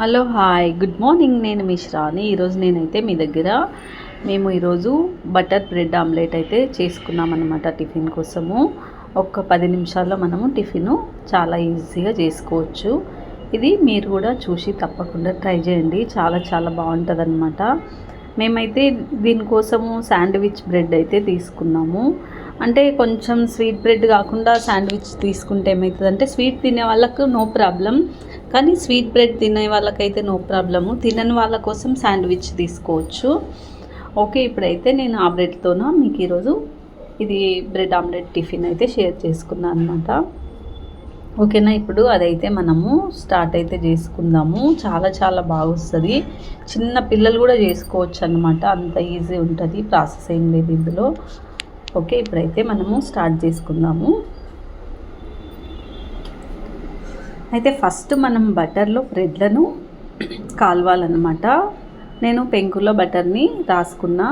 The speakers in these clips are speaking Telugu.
హలో హాయ్ గుడ్ మార్నింగ్ నేను మీ శ్రాని ఈరోజు నేనైతే మీ దగ్గర మేము ఈరోజు బటర్ బ్రెడ్ ఆమ్లెట్ అయితే చేసుకున్నాం అనమాట టిఫిన్ కోసము. ఒక పది నిమిషాల్లో మనము టిఫిన్ చాలా ఈజీగా చేసుకోవచ్చు. ఇది మీరు కూడా చూసి తప్పకుండా ట్రై చేయండి. చాలా చాలా బాగుంటుంది అనమాట మేమైతే దీనికోసము శాండ్విచ్ బ్రెడ్ అయితే తీసుకున్నాము. అంటే కొంచెం స్వీట్ బ్రెడ్ కాకుండా శాండ్విచ్ తీసుకుంటే ఏమవుతుందంటే స్వీట్ తినే వాళ్ళకు నో ప్రాబ్లం. కానీ స్వీట్ బ్రెడ్ తినే వాళ్ళకైతే నో ప్రాబ్లము. తినని వాళ్ళ కోసం శాండ్విచ్ తీసుకోవచ్చు. ఓకే ఇప్పుడైతే నేను ఆ బ్రెడ్తోన? మీకు ఈరోజు ఇది బ్రెడ్ ఆమ్లెట్ టిఫిన్ అయితే షేర్ చేసుకున్నాను అనమాట ఓకేనా? ఇప్పుడు అదైతే మనము స్టార్ట్ అయితే చేసుకుందాము. చాలా చాలా బాగా వస్తుంది చిన్న పిల్లలు కూడా చేసుకోవచ్చు అనమాట అంత ఈజీ ఉంటుంది. ప్రాసెస్ ఏం లేదు ఇందులో. ఓకే ఇప్పుడైతే మనము స్టార్ట్ చేసుకుందాము. అయితే ఫస్ట్ మనం బటర్లో బ్రెడ్లను కాల్వాలన్నమాట. నేను పెంకులో బటర్ని రాసుకున్నా.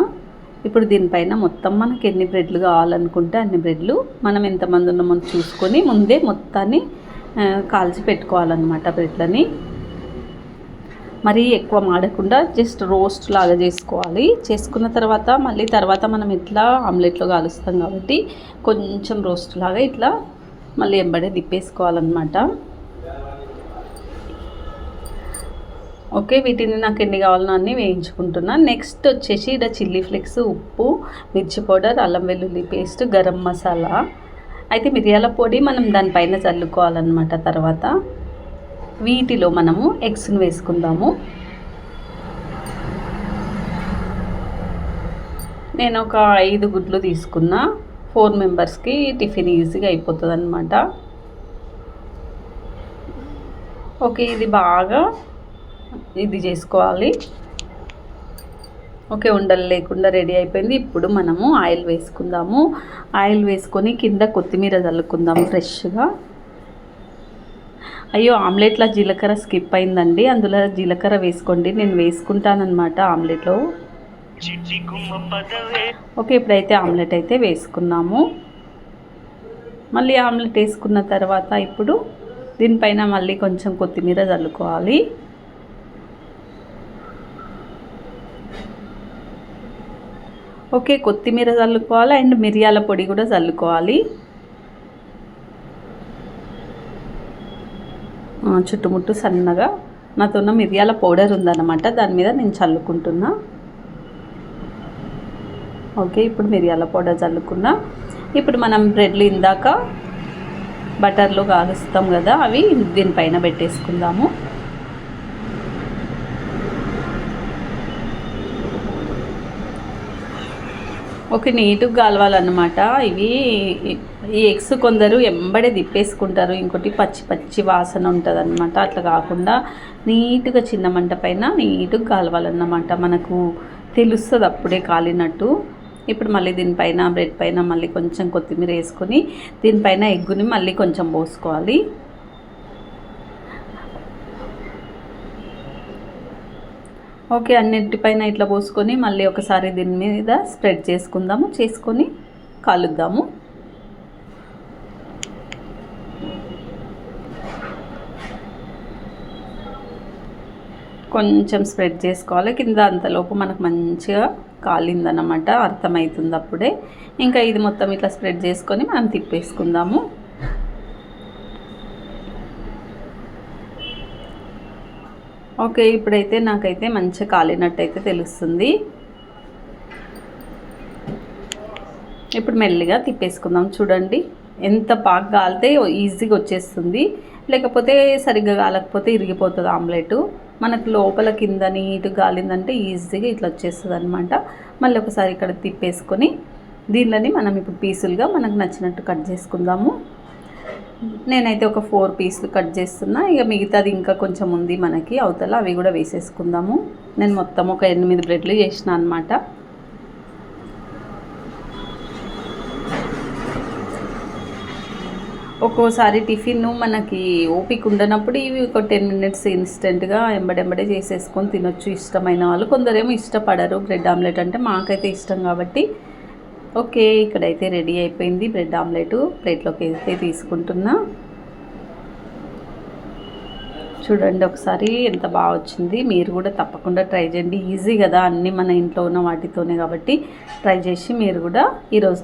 ఇప్పుడు దీనిపైన మొత్తం మనకి ఎన్ని బ్రెడ్లు కావాలనుకుంటే అన్ని బ్రెడ్లు మనం ఎంతమంది ఉన్నామో చూసుకొని ముందే మొత్తాన్ని కాల్చి పెట్టుకోవాలన్నమాట బ్రెడ్లని. మరీ ఎక్కువ మాడకుండా జస్ట్ రోస్ట్ లాగా చేసుకోవాలి. చేసుకున్న తర్వాత మళ్ళీ తర్వాత మనం ఇట్లా ఆమ్లెట్లో కాలుస్తాం కాబట్టి కొంచెం రోస్ట్ లాగా ఇట్లా మళ్ళీ ఎంబడే తిప్పేసుకోవాలన్నమాట ఓకే వీటిని నాకు ఎన్ని కావాలనో అన్నీ వేయించుకుంటున్నాను నెక్స్ట్ వచ్చేసి ఇక్కడ చిల్లీ ఫ్లేక్స్ ఉప్పు మిర్చి పౌడర్ అల్లం వెల్లుల్లి పేస్ట్ గరం మసాలా. అయితే మిరియాల పొడి మనం దానిపైన చల్లుకోవాలన్నమాట తర్వాత. వీటిలో మనము ఎగ్స్ని వేసుకుందాము. నేను ఒక ఐదు గుడ్లు తీసుకున్నా. ఫోర్ మెంబర్స్కి టిఫిన్ ఈజీగా అయిపోతుంది అనమాట ఓకే ఇది బాగా ఇది చేసుకోవాలి. ఓకే ఉండలు లేకుండా రెడీ అయిపోయింది. ఇప్పుడు మనము ఆయిల్ వేసుకుందాము. ఆయిల్ వేసుకొని కింద కొత్తిమీర చల్లుకుందాము ఫ్రెష్గా. అయ్యో ఆమ్లెట్లో జీలకర్ర స్కిప్ అయిందండి. అందులో జీలకర్ర వేసుకోండి. నేను వేసుకుంటానన్నమాట ఆమ్లెట్లో. ఓకే ఇప్పుడైతే ఆమ్లెట్ అయితే వేసుకున్నాము. మళ్ళీ ఆమ్లెట్ వేసుకున్న తర్వాత ఇప్పుడు దీనిపైన మళ్ళీ కొంచెం కొత్తిమీర చల్లుకోవాలి. ఓకే కొత్తిమీర చల్లుకోవాలి అండ్ మిరియాల పొడి కూడా చల్లుకోవాలి. చుట్టుముట్టు సన్నగా. నాతో ఉన్న మిరియాల పౌడర్ ఉందన్నమాట దాని మీద నేను చల్లుకుంటున్నా. ఓకే ఇప్పుడు మిరియాల పౌడర్ చల్లుకున్నా. ఇప్పుడు మనం బ్రెడ్లు ఇందాక బటర్లో కాలుస్తాం కదా అవి దీనిపైన పెట్టేసుకుందాము. ఓకే నీటుగా కాలవాలన్నమాట. ఇవి ఈ ఎగ్స్ కొందరు ఎంబడే తిప్పేసుకుంటారు. ఇంకోటి పచ్చి పచ్చి వాసన ఉంటుంది అనమాట అట్లా కాకుండా నీట్గా చిన్న మంట పైన నీటుగా కాలవాలన్నమాట. మనకు తెలుస్తుంది అప్పుడే కాలినట్టు. ఇప్పుడు మళ్ళీ దీనిపైన బ్రెడ్ పైన మళ్ళీ కొంచెం కొత్తిమీర వేసుకొని దీనిపైన ఎగ్గుని మళ్ళీ కొంచెం పోసుకోవాలి. ఓకే అన్నిటిపైన ఇట్లా పోసుకొని మళ్ళీ ఒకసారి దీని మీద స్ప్రెడ్ చేసుకుందాము చేసుకొని కాలుద్దాము. కొంచెం స్ప్రెడ్ చేసుకోవాలి. కింద అంతలోపు మనకు మంచిగా కాలిందన్నమాట అర్థమవుతుంది అప్పుడే. ఇంకా ఇది మొత్తం ఇట్లా స్ప్రెడ్ చేసుకొని మనం తిప్పేసుకుందాము. ఓకే ఇప్పుడైతే నాకైతే మంచిగా కాలినట్టయితే తెలుస్తుంది. ఇప్పుడు మెల్లిగా తిప్పేసుకుందాం చూడండి. ఎంత బాగా కాలితే ఈజీగా వచ్చేస్తుంది. లేకపోతే సరిగ్గా కాలకపోతే ఇరిగిపోతుంది ఆమ్లెట్. మనకు లోపల కింద నీట్గా గాలిందంటే ఈజీగా ఇట్లా వచ్చేస్తుంది అనమాట మళ్ళీ ఒకసారి ఇక్కడ తిప్పేసుకొని దీనిలోని మనం ఇప్పుడు పీసులుగా మనకు నచ్చినట్టు కట్ చేసుకుందాము. నేనైతే ఒక ఫోర్ పీసులు కట్ చేస్తున్నా. ఇక మిగతాది ఇంకా కొంచెం ఉంది మనకి. అవతల అవి కూడా వేసేసుకుందాము. నేను మొత్తం ఒక ఎనిమిది బ్రెడ్లు చేసిన అనమాట ఒక్కోసారి టిఫిన్ మనకి ఓపిక ఉండనప్పుడు ఇవి ఒక టెన్ మినిట్స్ ఇన్స్టెంట్గా ఎంబడెంబడే చేసేసుకొని తినొచ్చు. ఇష్టమైన వాళ్ళు కొందరేమో ఇష్టపడరు. బ్రెడ్ ఆమ్లెట్ అంటే మాకైతే ఇష్టం కాబట్టి ఓకే ఇక్కడైతే రెడీ అయిపోయింది బ్రెడ్ ఆమ్లెట్. ప్లేట్లోకి అయితే తీసుకుంటున్నా. చూడండి ఒకసారి ఎంత బాగా వచ్చింది. మీరు కూడా తప్పకుండా ట్రై చేయండి. ఈజీ కదా అన్నీ మన ఇంట్లో ఉన్న వాటితోనే కాబట్టి ట్రై చేసి మీరు కూడా ఈరోజు